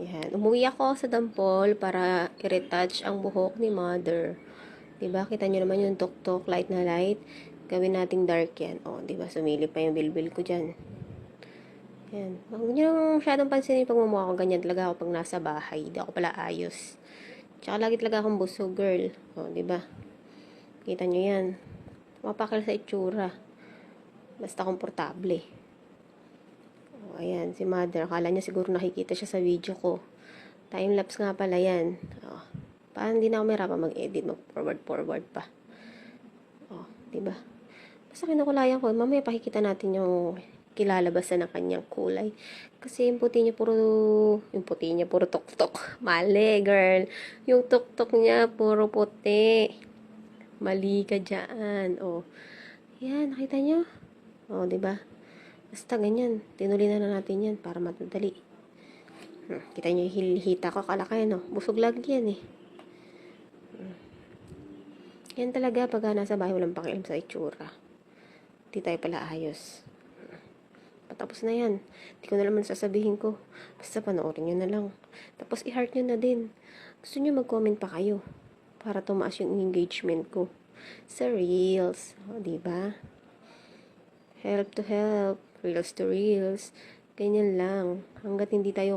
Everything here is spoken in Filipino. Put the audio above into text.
Yan. Umuwi ako sa Dampol para i-retouch ang buhok ni mother. Diba? Kita nyo naman yung tok-tok, light na light. Gawin nating dark yan. O, diba? Sumili pa yung bilbil ko dyan. Yan. Huwag nyo nang masyadong pansinin pag mumukha ko ganyan talaga ako pag nasa bahay. Hindi ako pala ayos. Tsaka lagi talaga akong busog, girl. O, diba? Kita nyo yan. Mapakal sa itsura. Basta komportable. Ayan, si mother. Akala niya siguro nakikita siya sa video ko. Time-lapse nga pala yan. O, parang hindi na ako mahirapan mag-edit, mag-forward-forward pa. O, diba? Basta kinukulayan ko. Mamaya pakikita natin yung kilalabasan ng kanyang kulay. Kasi yung puti niya puro, yung puti niya puro tok-tok. Mali, girl. Yung tok-tok niya puro puti. Mali ka dyan. O, yan, nakita niyo? O, di ba? Basta ganyan. Tinuloy na natin yan para matadali. Hmm, kita niyo yung hilihita ko. Kalakay, no? Busog lagi yan, eh. Hmm. Yan talaga pag nasa bahay walang pakialam sa itsura. Di tayo pala ayos. Hmm. Patapos na yan. Di ko na naman sasabihin ko. Basta panoorin nyo na lang. Tapos i-heart nyo na din. Gusto nyo mag-comment pa kayo. Para tumaas yung engagement ko. Sa Reels. O, di ba? Help to help. Reels to Reels. Ganyan lang. Hanggat hindi tayo